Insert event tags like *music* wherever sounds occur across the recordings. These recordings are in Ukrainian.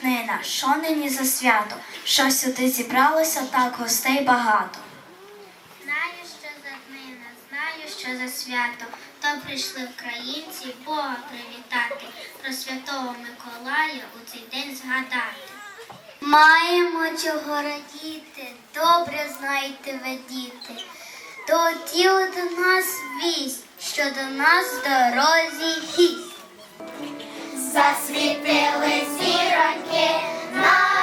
днина, що нині за свято, що сюди зібралося так гостей багато. Знаю, що за днина, знаю, що за свято, то прийшли українці Бога привітати, про святого Миколая у цей день згадати. Маємо чого радіти, добре знаєте ви діти. То тіло до нас вість, що до нас в дорозі гість. Засвітили зіроньки на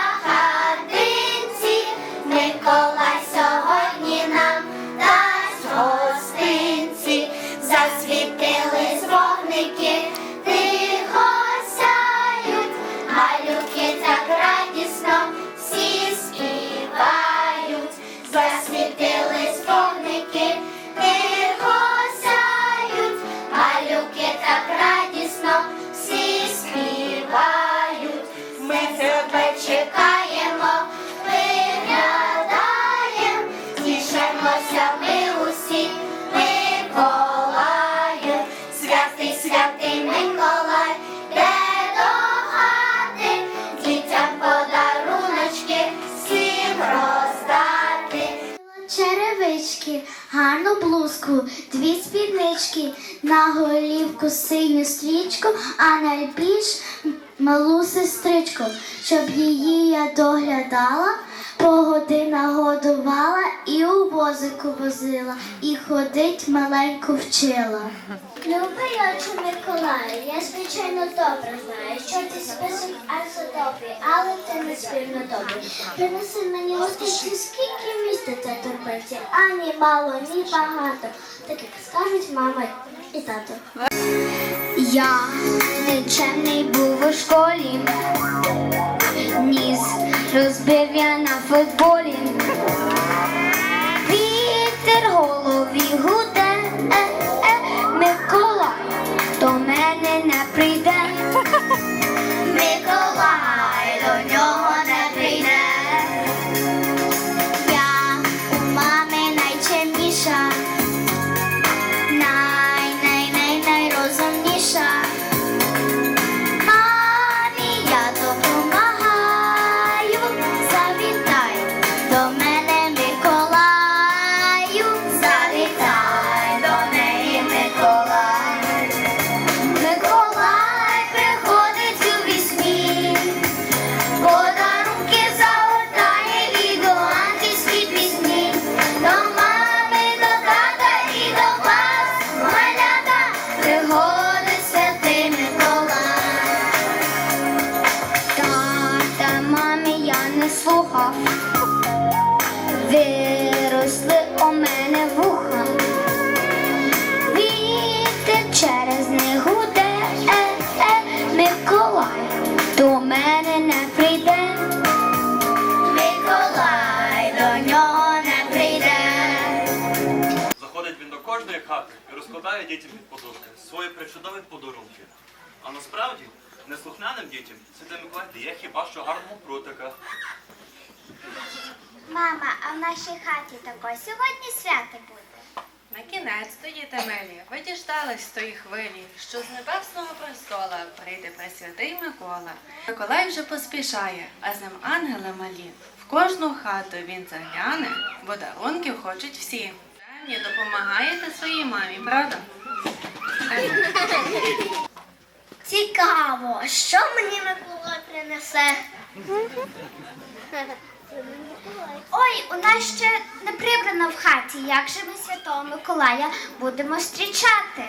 Черевички, гарну блузку, дві спіднички, на голівку синю стрічку, а найбільш малу сестричку, щоб її я доглядала, погодина годувала і у возику возила, і ходить маленьку вчила. Любий очі Я звичайно добре знаю, що ти список аж добрий, але ти не спільно добрий. Принеси мені гостинці, скільки міститься торбиці, ані мало, ні багато. Так як скажуть мама і тато. Я нечемний був у школі, ніс розбив я на футболі. Вітер голові гуде, і дітям під подушки свої причудові подарунки. А насправді неслухняним дітям Святий Миколай дає хіба що гарного прутика. Мама, а в нашій хаті також сьогодні свято буде. На кінець тоді милі, ви діждались тої хвилі, що з небесного престола прийде Пресвятий Микола. Миколай вже поспішає, а з ним ангели малі. В кожну хату він загляне, бо дарунків хочуть всі. Певні допомагаєте своїй мамі, правда? Цікаво, що мені Миколай принесе? Ой, у нас ще не прибрано в хаті. Як же ми Святого Миколая будемо зустрічати?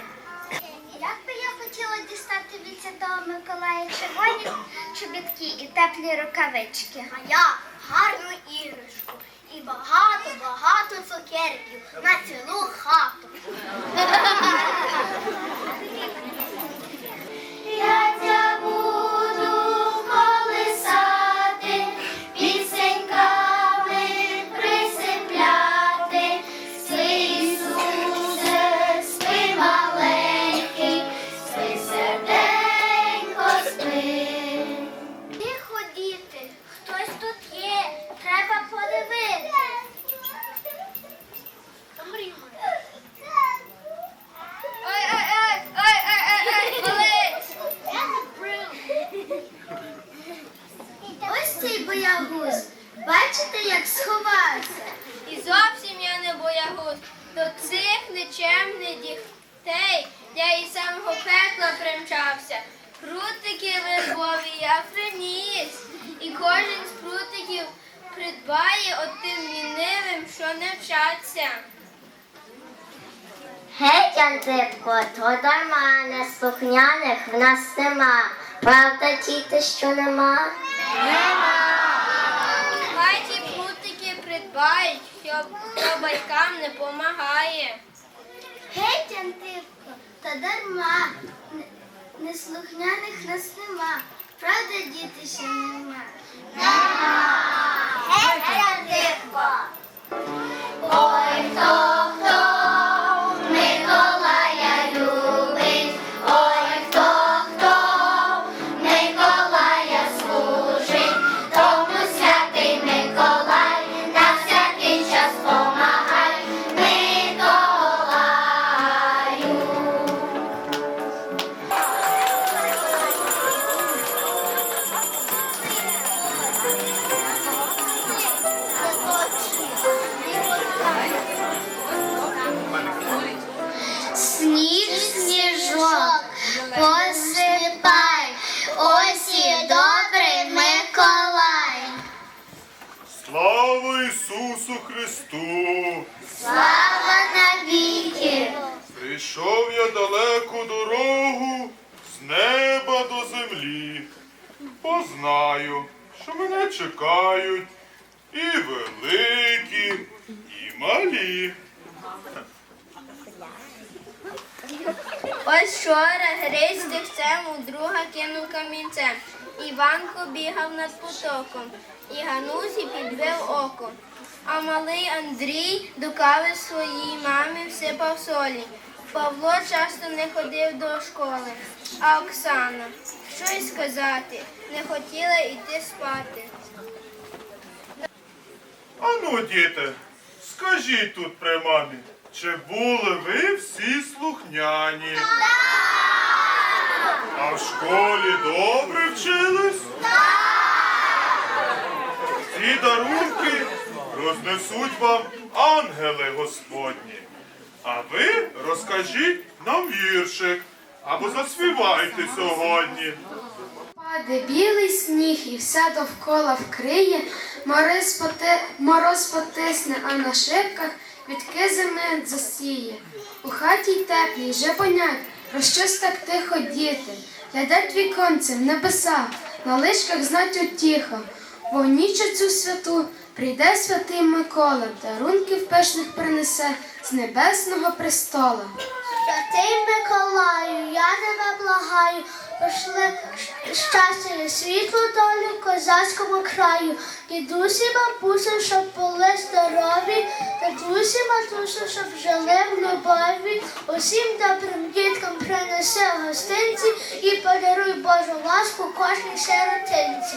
Як би я хотіла дістати від Святого Миколая червоні чобітки і теплі рукавички. А я гарну іграшку і багато-багато цукерків на цілу хату. *laughs* отим лінивим, що не вчаться. Геть, Антипко, то дарма неслухняних в нас нема. Правда, діти, що нема? Хай ті прутики придбають, що, що батькам не помагає. Геть, Антипко, то дарма неслухняних нас нема. Правда, діти, що нема? Геть, Антипко! Ой, хто, Ісусу Христу! Слава навіки! Прийшов я далеку дорогу з неба до землі. Бо знаю, що мене чекають і великі, і малі. Ось вчора грись дихцем у друга кинув камінцем. Іванко бігав над потоком, і Ганусі підбив око. А малий Андрій до кави своїй мамі всипав солі. Павло часто не ходив до школи, а Оксана, що й сказати, не хотіла йти спати. Ану, діти, скажіть тут при мамі, чи були ви всі слухняні? А в школі добре вчились? Ці дарунки рознесуть вам ангели Господні. А ви розкажіть нам віршик або заспівайте сьогодні. Паде білий сніг і все довкола вкриє, мороз, поти... мороз потисне, а на шибках відки зими засіє. У хаті й теплій вже понять, про щось так тихо діти. Глядать віконцем небеса, на лишках знать утіха. Бо ніч цю святу прийде святий Микола, дарунків пишних принесе з небесного престола. Святий Миколаю, я тебе благаю, пошли щастя і світлу долю козацькому краю. Дідусі, бабусі, щоб були здорові, татусі, матусі, щоб жили в любові. Усім добрим діткам принеси гостинці і подаруй Божу ласку кожній сиротинці.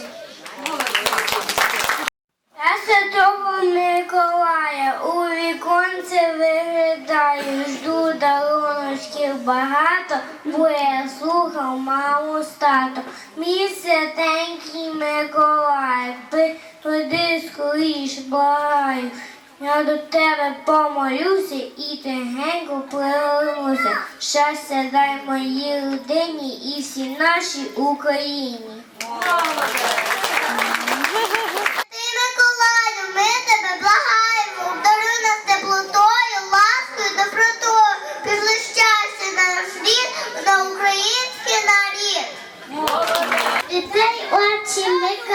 Я святого Миколая у віконце виглядаю, жду даруночків багато, бо я слухав маму стату. Мій святенький Миколай, туди скоріш, благаю. Я до тебе помолюся і тихенько повернуся. Щастя дай моїй родині і всій нашій Україні. Ти, Миколаю, ми тебе благаємо, обдаруй нас теплотою, ласкою, добротою, пішли щастя на наш рід, на український нарід. Дітей очі,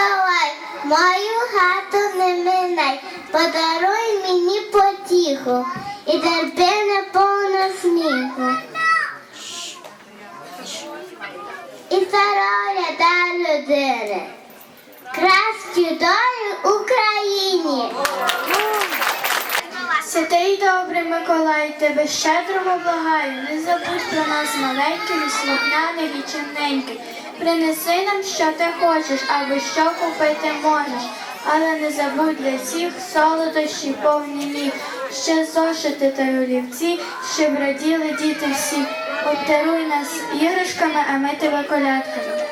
Миколай, мою хату не минай, подаруй мені потіху і терпи повно сміху. І здоров'я та людини. Красті долі Україні. Святий добрий Миколай, тебе щедро благаю, не забудь про нас маленьких, слухняних і чимненьких. Принеси нам, що ти хочеш, або що купити можеш. Але не забудь для всіх солодощі повні міг. Ще зошити та олівці, щоб раділи діти всі. Обдаруй нас іграшками, а ми тебе колядками.